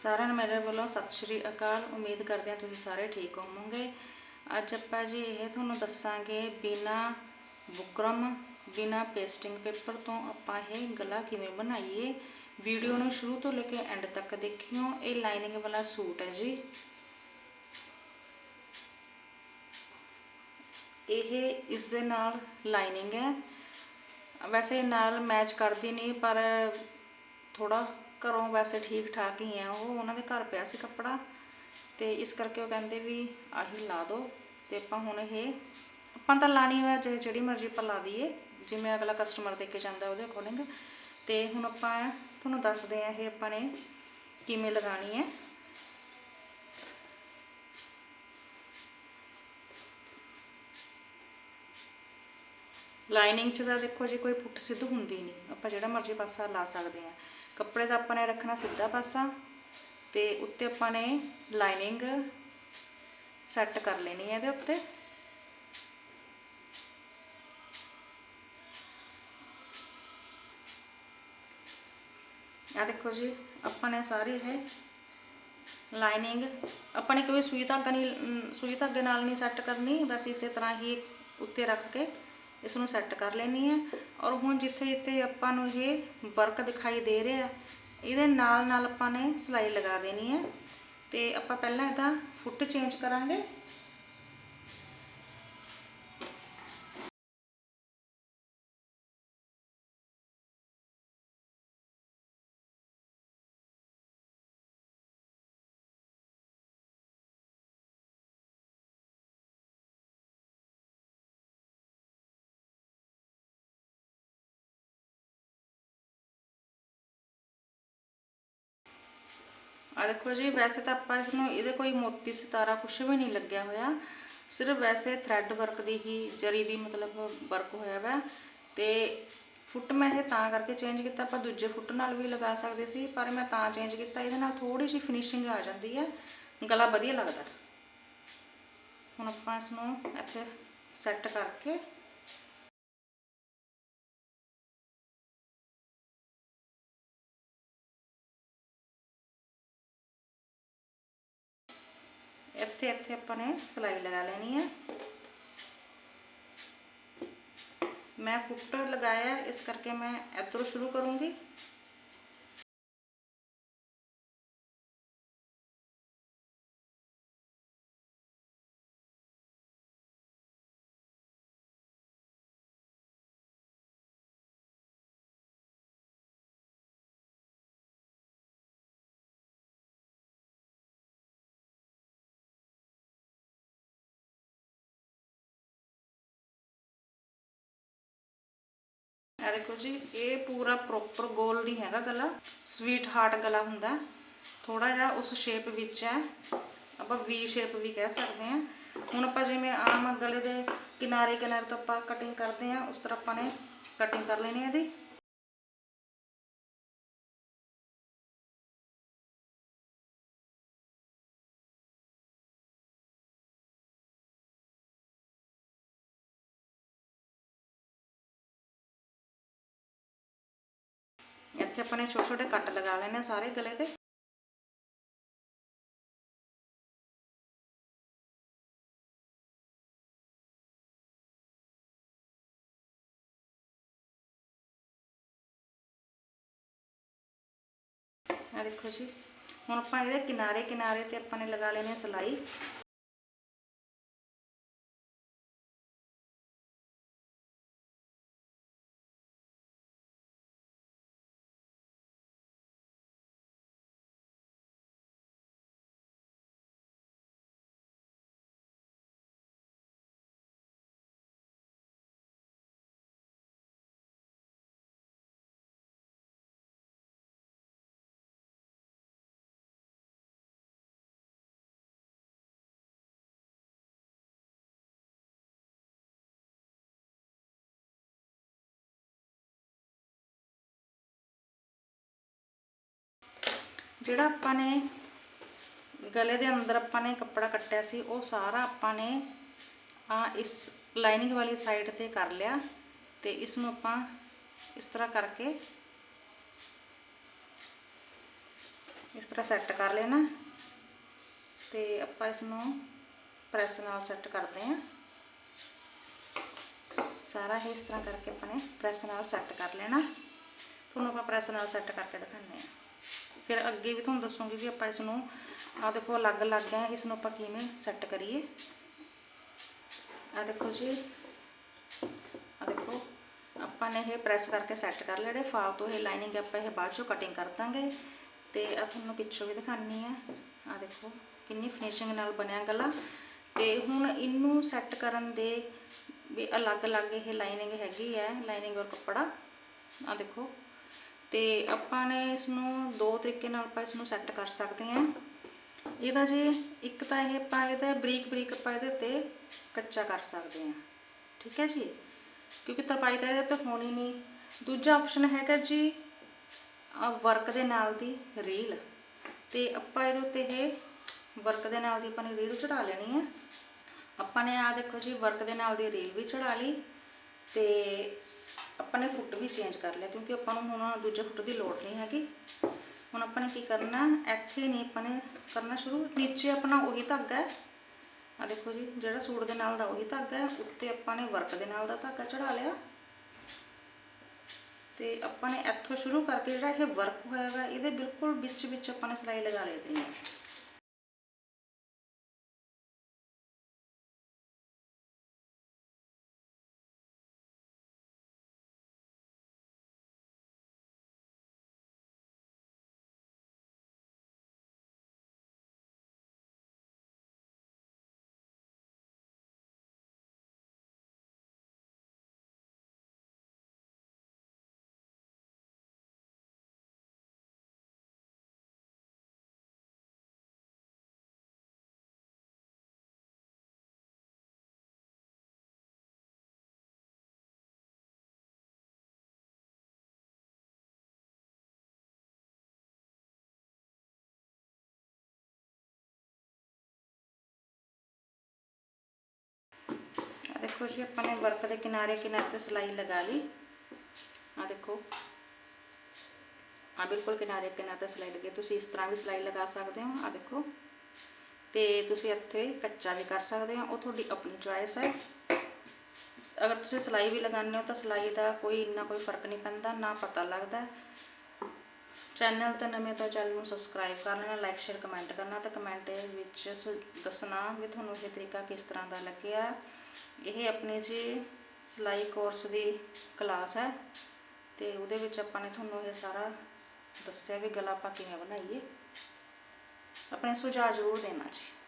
ਸਾਰਿਆਂ ਨੂੰ ਮੇਰੇ ਵੱਲੋਂ ਸਤਿ ਸ਼੍ਰੀ ਅਕਾਲ। ਉਮੀਦ ਕਰਦੇ ਹਾਂ ਤੁਸੀਂ ਸਾਰੇ ਠੀਕ ਹੋਵੋਗੇ। ਅੱਜ ਆਪਾਂ ਜੀ ਇਹ ਤੁਹਾਨੂੰ ਦੱਸਾਂਗੇ ਬਿਨਾ ਬੁਕਰਮ, ਬਿਨਾ ਪੇਸਟਿੰਗ ਪੇਪਰ ਤੋਂ ਆਪਾਂ ਇਹ ਗਲਾ ਕਿਵੇਂ ਬਣਾਈਏ। ਵੀਡੀਓ ਨੂੰ ਸ਼ੁਰੂ ਤੋਂ ਲੈ ਕੇ ਐਂਡ ਤੱਕ ਦੇਖਿਓ। ਇਹ ਲਾਈਨਿੰਗ ਵਾਲਾ ਸੂਟ ਹੈ ਜੀ। ਇਹ ਇਸ ਦੇ ਨਾਲ ਲਾਈਨਿੰਗ ਹੈ। ਵੈਸੇ ਨਾਲ ਮੈਚ ਕਰਦੀ ਨਹੀਂ, ਪਰ ਥੋੜਾ ਘਰੋਂ ਵੈਸੇ ਠੀਕ ਠਾਕ ਹੀ ਆ, ਉਹ ਉਹਨਾਂ ਦੇ ਘਰ ਪਿਆ ਸੀ ਕੱਪੜਾ ਤੇ ਇਸ ਕਰਕੇ ਉਹ ਕਹਿੰਦੇ ਵੀ ਆਹੀ ਲਾ ਦੋ ਤੇ ਆਪਾਂ ਹੁਣ ਇਹ, ਆਪਾਂ ਤਾਂ ਲਾਣੀ ਹੋਇਆ ਜੇ ਜਿਹੜੀ ਮਰਜ਼ੀ ਆਪਾਂ ਲਾ ਦਈਏ ਜਿਵੇਂ ਅਗਲਾ ਕਸਟਮਰ ਦੇ ਕੇ ਜਾਂਦਾ ਉਹਦੇ ਅਕੋਰਡਿੰਗ ਤੇ ਹੁਣ ਆਪਾਂ ਤੁਹਾਨੂੰ ਦੱਸਦੇ ਆ ਇਹ ਆਪਾਂ ਨੇ ਕਿਵੇਂ ਲਗਾਣੀ ਹੈ। ਲਾਈਨਿੰਗ 'ਚ ਤਾਂ ਦੇਖੋ ਜੀ ਕੋਈ ਪੁੱਠ ਸਿੱਧ ਹੁੰਦੀ ਨਹੀਂ, ਆਪਾਂ ਜਿਹੜਾ ਮਰਜ਼ੀ ਪਾਸਾ ਲਾ ਸਕਦੇ ਆ। ਕੱਪੜੇ ਦਾ ਆਪਾਂ ਨੇ ਰੱਖਣਾ ਸਿੱਧਾ ਪਾਸਾ ਤੇ ਉੱਤੇ ਆਪਾਂ ਨੇ ਲਾਈਨਿੰਗ ਸੈੱਟ ਕਰ ਲੈਣੀ ਹੈ ਇਹਦੇ ਉੱਤੇ। ਆ ਦੇਖੋ ਜੀ, ਆਪਾਂ ਨੇ ਸਾਰੀ ਇਹ ਲਾਈਨਿੰਗ, ਆਪਾਂ ਨੇ ਕੋਈ ਸੂਈ ਧਾਗਾ ਨਹੀਂ ਸੂਈ ਧਾਗੇ ਨਾਲ ਨਹੀਂ ਸੈੱਟ ਕਰਨੀ, ਬਸ ਇਸੇ ਤਰ੍ਹਾਂ ਹੀ ਉੱਤੇ ਰੱਖ ਕੇ ਇਸ ਨੂੰ ਸੈੱਟ ਕਰ ਲੈਣੀ ਹੈ। ਔਰ ਹੁਣ ਜਿੱਥੇ ਜਿੱਥੇ ਆਪਾਂ ਨੂੰ ਇਹ ਵਰਕ ਦਿਖਾਈ ਦੇ ਰਿਹਾ, ਇਹਦੇ ਨਾਲ ਨਾਲ ਆਪਾਂ ਨੇ ਸਿਲਾਈ ਲਗਾ ਦੇਣੀ ਹੈ। ਤੇ ਆਪਾਂ ਪਹਿਲਾਂ ਇਹਦਾ ਫੁੱਟ ਚੇਂਜ ਕਰਾਂਗੇ। ਆ ਦੇਖੋ ਜੀ, ਵੈਸੇ ਤਾਂ ਆਪਾਂ ਇਸ ਨੂੰ ਇਹਦੇ ਕੋਈ ਮੋਤੀ ਸਿਤਾਰਾ ਕੁਝ ਵੀ ਨਹੀਂ ਲੱਗਿਆ ਹੋਇਆ। ਸਿਰਫ ਵੈਸੇ ਥ੍ਰੈਡ ਵਰਕ ਦੀ ਹੀ ਜਰੀ ਦੀ ਮਤਲਬ ਵਰਕ ਹੋਇਆ ਵਾ। ਤੇ ਫੁੱਟ ਮੈਂ ਇਹ ਤਾਂ ਕਰਕੇ ਚੇਂਜ ਕੀਤਾ, ਆਪਾਂ ਦੂਜੇ ਫੁੱਟ ਨਾਲ ਵੀ ਲਗਾ ਸਕਦੇ ਸੀ, ਪਰ ਮੈਂ ਤਾਂ ਚੇਂਜ ਕੀਤਾ, ਇਹਦੇ ਨਾਲ ਥੋੜੀ ਜਿਹੀ ਫਿਨਿਸ਼ਿੰਗ ਆ ਜਾਂਦੀ ਹੈ ਗਲਾ ਵਧੀਆ ਲੱਗਦਾ। ਹੁਣ ਆਪਾਂ ਇਸ ਨੂੰ ਇੱਥੇ ਸੈੱਟ ਕਰਕੇ ਇੱਥੇ ਇੱਥੇ ਆਪਾਂ ਨੇ ਸਿਲਾਈ ਲਗਾ ਲੈਣੀ ਹੈ ਮੈਂ ਫੁੱਟ ਲਗਾਇਆ, ਇਸ ਕਰਕੇ ਮੈਂ ਇੱਧਰੋਂ ਸ਼ੁਰੂ ਕਰੂੰਗੀ। ਇਹ ਦੇਖੋ ਜੀ, ਇਹ ਪੂਰਾ ਪ੍ਰੋਪਰ ਗੋਲ ਨਹੀਂ ਹੈਗਾ ਗਲਾ। ਸਵੀਟ ਹਾਰਟ ਗਲਾ ਹੁੰਦਾ ਥੋੜਾ ਜਿਹਾ ਉਸ ਸ਼ੇਪ ਵਿੱਚ ਹੈ। ਆਪਾਂ ਵੀ ਸ਼ੇਪ ਵੀ ਕਹਿ ਸਕਦੇ ਹਾਂ। ਹੁਣ ਆਪਾਂ ਜਿਵੇਂ ਆਮ ਗਲੇ ਦੇ ਕਿਨਾਰੇ ਕਿਨਾਰੇ ਤੋਂ ਆਪਾਂ ਕਟਿੰਗ ਕਰਦੇ ਹਾਂ, ਉਸ ਤਰ੍ਹਾਂ ਆਪਾਂ ਨੇ ਕਟਿੰਗ ਕਰ ਲੈਣੀ ਹੈ ਇਹਦੀ। ਇੱਥੇ ਆਪਾਂ ਨੇ ਛੋਟੇ ਛੋਟੇ ਕੱਟ ਲਗਾ ਲੈਣੇ ਆ ਸਾਰੇ ਗਲੇ ਤੇ। ਆ ਦੇਖੋ ਜੀ, ਹੁਣ ਆਪਾਂ ਇਹਦੇ ਕਿਨਾਰੇ ਕਿਨਾਰੇ ਤੇ ਆਪਾਂ ਨੇ ਲਗਾ ਲੈਣੇ ਆ ਸਿਲਾਈ। ਜਿਹੜਾ ਆਪਾਂ ਨੇ ਗਲੇ ਦੇ ਅੰਦਰ ਆਪਾਂ ਨੇ ਕੱਪੜਾ ਕੱਟਿਆ ਸੀ, ਉਹ ਸਾਰਾ ਆਪਾਂ ਨੇ ਆ ਇਸ ਲਾਈਨਿੰਗ ਵਾਲੀ ਸਾਈਡ ਤੇ ਕਰ ਲਿਆ ਤੇ ਇਸ ਨੂੰ ਆਪਾਂ ਇਸ ਤਰ੍ਹਾਂ ਕਰਕੇ ਇਸ ਤਰ੍ਹਾਂ ਸੈੱਟ ਕਰ ਲੈਣਾ ਤੇ ਆਪਾਂ ਇਸ ਨੂੰ ਪ੍ਰੈਸ ਨਾਲ ਸੈੱਟ ਕਰਦੇ ਹਾਂ। ਸਾਰਾ ਇਹ ਇਸ ਤਰ੍ਹਾਂ ਕਰਕੇ ਆਪਾਂ ਨੇ ਪ੍ਰੈਸ ਨਾਲ ਸੈੱਟ ਕਰ ਲੈਣਾ। ਤੁਹਾਨੂੰ ਆਪਾਂ ਪ੍ਰੈਸ ਨਾਲ ਸੈੱਟ ਕਰਕੇ ਦਿਖਾਉਂਦੇ ਹਾਂ। ਫਿਰ ਅੱਗੇ ਵੀ ਤੁਹਾਨੂੰ ਦੱਸੂਗੀ ਵੀ ਆਪਾਂ ਇਸ ਨੂੰ ਆਹ ਦੇਖੋ ਅਲੱਗ ਅਲੱਗ ਹੈ ਇਸ ਨੂੰ ਆਪਾਂ ਕਿਵੇਂ ਸੈੱਟ ਕਰੀਏ। ਆ ਦੇਖੋ ਜੀ ਆ ਦੇਖੋ, ਆਪਾਂ ਨੇ ਇਹ ਪ੍ਰੈਸ ਕਰਕੇ ਸੈੱਟ ਕਰ ਲਿਆ ਫਾਲਤੂ ਇਹ ਲਾਈਨਿੰਗ ਆਪਾਂ ਇਹ ਬਾਅਦ ਚੋਂ ਕਟਿੰਗ ਕਰ ਦਾਂਗੇ। ਤੇ ਆ ਤੁਹਾਨੂੰ ਪਿੱਛੋਂ ਵੀ ਦਿਖਾਣੀ ਆ ਆ ਦੇਖੋ ਕਿੰਨੀ ਫਿਨਿਸ਼ਿੰਗ ਨਾਲ ਬਣਿਆ ਗਲਾ। ਤੇ ਹੁਣ ਇਹਨੂੰ ਸੈੱਟ ਕਰਨ ਦੇ ਵੀ ਅਲੱਗ-ਅਲੱਗ ਇਹ ਲਾਈਨਿੰਗ ਹੈਗੀ ਹੈ ਲਾਈਨਿੰਗ ਔਰ ਕੱਪੜਾ। ਆ ਦੇਖੋ ਤੇ ਆਪਾਂ ਨੇ ਇਸ ਨੂੰ ਦੋ ਤਰੀਕੇ ਨਾਲ ਆਪਾਂ ਇਸ ਨੂੰ ਸੈੱਟ ਕਰ ਸਕਦੇ ਹਾਂ। ਇਹਦਾ ਜੇ ਇੱਕ ਤਾਂ ਇਹ ਆਪਾਂ ਇਹਦਾ ਬਰੀਕ ਬਰੀਕ ਆਪਾਂ ਇਹਦੇ ਉੱਤੇ ਕੱਚਾ ਕਰ ਸਕਦੇ ਹਾਂ। ਠੀਕ ਹੈ ਜੀ? ਕਿਉਂਕਿ ਤਰਪਾਈ ਤਾਂ ਇਹਦੇ ਉੱਤੇ ਹੋਣੀ ਨਹੀਂ। ਦੂਜਾ ਆਪਸ਼ਨ ਹੈਗਾ ਜੀ ਵਰਕ ਦੇ ਨਾਲ ਦੀ ਰੀਲ ਤੇ ਆਪਾਂ ਇਹਦੇ ਉੱਤੇ ਇਹ ਵਰਕ ਦੇ ਨਾਲ ਦੀ ਆਪਾਂ ਨੇ ਰੀਲ ਚੜਾ ਲੈਣੀ ਹੈ। ਆਪਾਂ ਨੇ ਆ ਦੇਖੋ ਜੀ ਵਰਕ ਦੇ ਨਾਲ ਦੀ ਰੀਲ ਵੀ ਚੜਾ ਲਈ। ਤੇ ਆਪਾਂ ਨੇ ਫੁੱਟ ਵੀ ਚੇਂਜ ਕਰ ਲਿਆ ਕਿਉਂਕਿ ਆਪਾਂ ਨੂੰ ਹੁਣ ਦੂਜੇ ਫੁੱਟ ਦੀ ਲੋੜ ਨਹੀਂ ਹੈਗੀ। ਹੁਣ ਆਪਾਂ ਨੇ ਕੀ ਕਰਨਾ, ਇੱਥੇ ਨਹੀਂ ਆਪਾਂ ਨੇ ਕਰਨਾ ਸ਼ੁਰੂ, ਨੀਚੇ ਆਪਣਾ ਉਹੀ ਧਾਗਾ ਹੈ। ਆ ਦੇਖੋ ਜੀ, ਜਿਹੜਾ ਸੂਟ ਦੇ ਨਾਲ ਦਾ ਉਹੀ ਧਾਗਾ ਹੈ, ਉੱਤੇ ਆਪਾਂ ਨੇ ਵਰਕ ਦੇ ਨਾਲ ਦਾ ਧਾਗਾ ਚੜਾ ਲਿਆ। ਤੇ ਆਪਾਂ ਨੇ ਇੱਥੋਂ ਸ਼ੁਰੂ ਕਰਕੇ ਜਿਹੜਾ ਇਹ ਵਰਕ ਹੋਇਆ ਵਾ, ਇਹਦੇ ਬਿਲਕੁਲ ਵਿੱਚ ਵਿੱਚ ਆਪਾਂ ਨੇ ਸਿਲਾਈ ਲਗਾ ਲਈ ਹੈ। ਦੇਖੋ ਜੀ, ਆਪਾਂ ਨੇ ਵਰਕ ਦੇ ਕਿਨਾਰੇ ਕਿਨਾਰੇ ਤੇ ਸਿਲਾਈ ਲਗਾ ਲਈ। ਆ ਦੇਖੋ। ਆ ਬਿਲਕੁਲ ਕਿਨਾਰੇ ਕਿਨਾਰੇ ਤੇ ਸਿਲਾਈ ਲੱਗੀ। ਤੁਸੀਂ ਇਸ ਤਰ੍ਹਾਂ ਵੀ ਸਿਲਾਈ ਲਗਾ ਸਕਦੇ ਹੋ। ਆ ਦੇਖੋ। ਤੇ ਤੁਸੀਂ ਇੱਥੇ ਕੱਚਾ ਵੀ ਕਰ ਸਕਦੇ ਹੋ। ਉਹ ਤੁਹਾਡੀ ਆਪਣੀ ਚੁਆਇਸ ਹੈ। ਅਗਰ ਤੁਸੀਂ ਸਿਲਾਈ ਵੀ ਲਗਾਉਂਦੇ ਹੋ ਤਾਂ ਸਿਲਾਈ ਦਾ ਕੋਈ ਇੰਨਾ ਕੋਈ ਫ਼ਰਕ ਨਹੀਂ ਪੈਂਦਾ, ਨਾ ਪਤਾ ਲੱਗਦਾ। ਚੈਨਲ ਤੇ ਨਵੇਂ ਤਾਂ ਚੈਨਲ ਨੂੰ ਸਬਸਕ੍ਰਾਈਬ ਕਰ ਲੈਣਾ ਲਾਈਕ ਸ਼ੇਅਰ ਕਮੈਂਟ ਕਰਨਾ। ਤੇ ਕਮੈਂਟ ਵਿੱਚ ਸ- ਦੱਸਣਾ ਵੀ ਤੁਹਾਨੂੰ ਇਹ ਤਰੀਕਾ ਕਿਸ ਤਰ੍ਹਾਂ ਦਾ ਲੱਗਿਆ। ਇਹ ਆਪਣੀ ਜੀ ਸਿਲਾਈ ਕੋਰਸ ਦੀ ਕਲਾਸ ਹੈ ਤੇ ਉਹਦੇ ਵਿੱਚ ਆਪਾਂ ਨੇ ਤੁਹਾਨੂੰ ਇਹ ਸਾਰਾ ਦੱਸਿਆ ਵੀ ਗਲਾ ਆਪਾਂ ਕਿਵੇਂ ਬਣਾਈਏ। ਆਪਣੇ ਸੁਝਾਅ ਜ਼ਰੂਰ ਦੇਣਾ ਜੀ।